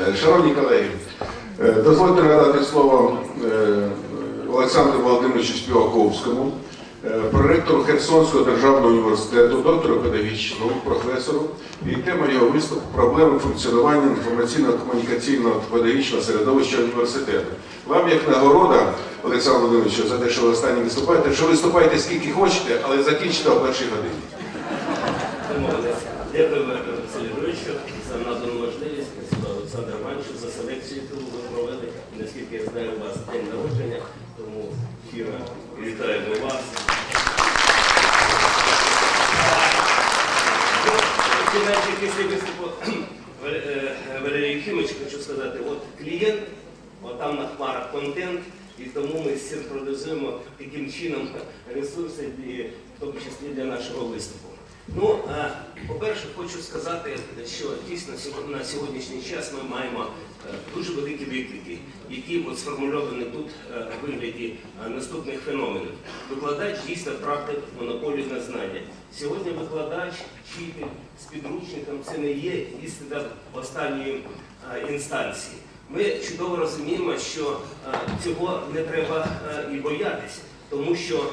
Е, Шановні колеги, е, дозвольте надати слово е, Олександру Володимировичу Співаковському, проректору Херсонського державного університету, доктору педагогічного професору. І тема його виступу проблеми функціонування інформаційно-комунікаційного педагогічного середовища університету. Вам як нагорода, Олександр Володимирович, за те, що ви останній виступаєте, що виступайте скільки хочете, але закінчите о першій годині. Дякую, Васильовичу, за надану можливість. Спасибо Олександру Івановичу за селекцію, яку ви провели. І, Наскільки я знаю, у вас день народження, тому щиро вітаємо вас. Після виступу е, хочу сказати, от клієнт, от там на хмарах контент, і тому ми синхронізуємо таким чином ресурси, в тому числі для нашого виступу. Ну, е, по-перше, хочу сказати, що дійсно на сьогоднішній час ми маємо е, дуже великі виклики, які от сформульовані тут в вигляді е, наступних феноменів. Викладач дійсно втратив монополію на знання. Сьогодні викладач, вчитель з підручником це не є істина останньої інстанції. Ми чудово розуміємо, що цього не треба і боятися, тому що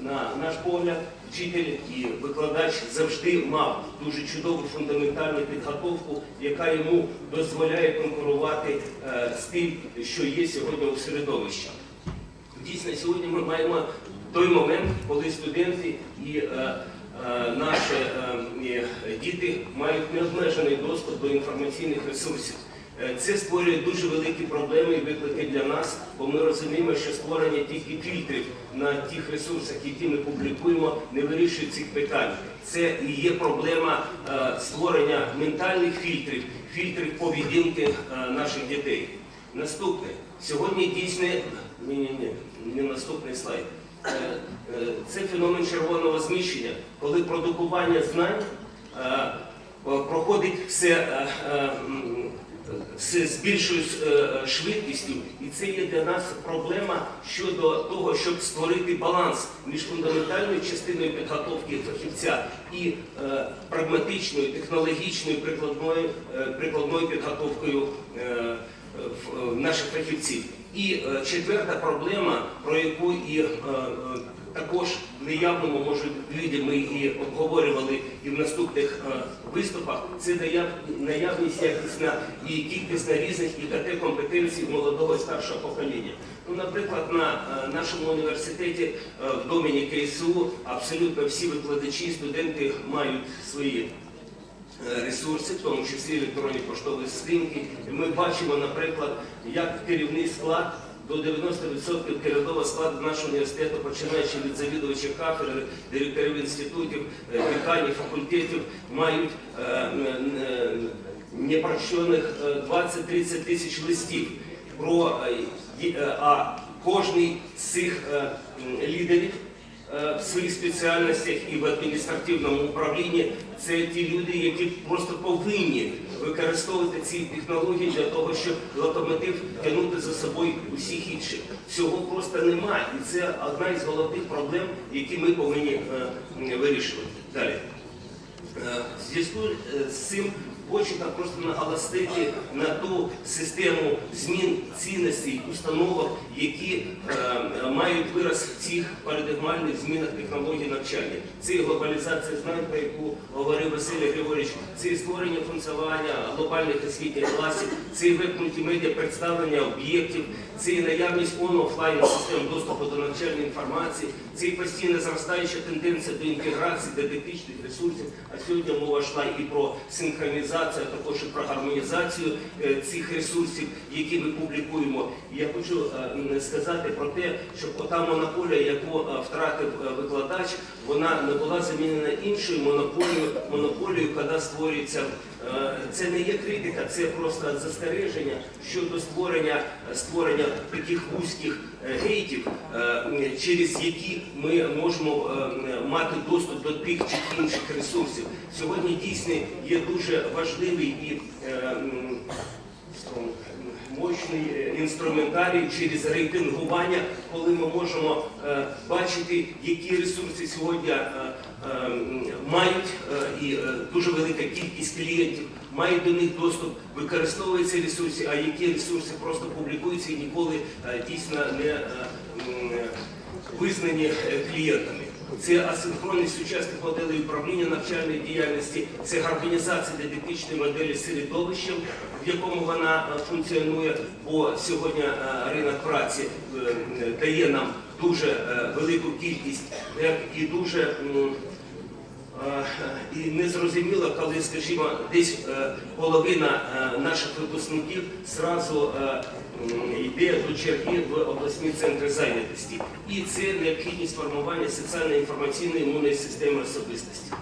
на наш погляд вчитель і викладач завжди мав дуже чудову фундаментальну підготовку, яка йому дозволяє конкурувати е, з тим, що є сьогодні у середовищі. Дійсно, сьогодні ми маємо той момент, коли студенти і е, е, наші діти мають необмежений доступ до інформаційних ресурсів. Е, Це створює дуже великі проблеми і виклики для нас, бо ми розуміємо, що створення тільки фільтрів на тих ресурсах, які ми публікуємо, не вирішує цих питань. Це і є проблема е, створення ментальних фільтрів, фільтрів поведінки е, наших дітей. Наступне. Сьогодні дійсно ні, ні, ні, не наступний слайд. Це феномен червоного зміщення, коли продукування знань проходить все з більшою е, швидкістю, і це є для нас проблема щодо того, щоб створити баланс між фундаментальною частиною підготовки фахівця і е, прагматичною, технологічною, прикладною, е, прикладною підготовкою. в- наших фахівців. І четверта проблема, про яку і також неявному може віді ми і обговорювали і в наступних е, виступах, це наяв- наявність якісна і кількісна різних ІКТ компетенцій молодого і старшого покоління. Ну, наприклад, на е, нашому університеті е, в домені КСУ абсолютно всі викладачі і студенти мають свої е, ресурси, в тому числі електронні поштові скриньки. І ми бачимо, наприклад, як керівний склад до 90% керівного складу нашого університету, починаючи від завідувача кафедри, директорів інститутів, е, деканів, факультетів, мають е, е, непрощених е, 20-30 тисяч листів про а кожний з цих лідерів в своїх спеціальностях і в адміністративному управлінні це ті люди, які просто повинні використовувати ці технології для того, щоб локомотив тягнути за собою усіх інших. Цього просто немає, і це одна із головних проблем, які ми повинні е, вирішувати. Далі. Е, В зв'язку е, з цим хочу так просто наголосити на ту систему змін цінностей, установок, які е, мають вираз в цих парадигмальних змінах технологій навчання. Це глобалізація знань, про яку говорив Василь Григорьович, це створення функціонування глобальних освітніх класів, це веб мультимедіа представлення об'єктів, це і наявність он-офлайн систем доступу до навчальної інформації, це і постійно зростаюча тенденція до інтеграції дидактичних ресурсів. А сьогодні мова йшла і про синхронізацію, а також і про гармонізацію е, цих ресурсів, які ми публікуємо. Я хочу е, сказати про те, щоб ота монополія, яку е, втратив викладач, вона не була замінена іншою монополією, монополією, коли створюється. Це не є критика, це просто застереження щодо створення створення таких вузьких е, гейтів, е, через які ми можемо е, мати доступ до тих чи інших ресурсів. Сьогодні дійсно є дуже важливий і мощний інструментарій через рейтингування, коли ми можемо бачити, які ресурси сьогодні мають і дуже велика кількість клієнтів, мають до них доступ, використовуються ресурси, а які ресурси просто публікуються і ніколи е, дійсно не е, визнані е, клієнтами. Це асинхронність сучасних моделей управління навчальної діяльності, це гармонізація дидактичної моделі з середовищем, в якому вона функціонує, бо сьогодні ринок праці дає нам дуже велику кількість і дуже І незрозуміло, коли, скажімо, десь е, половина е, наших випускників зразу е, йде до черги в обласні центри зайнятості. І це необхідність формування соціально-інформаційної імунної системи особистості.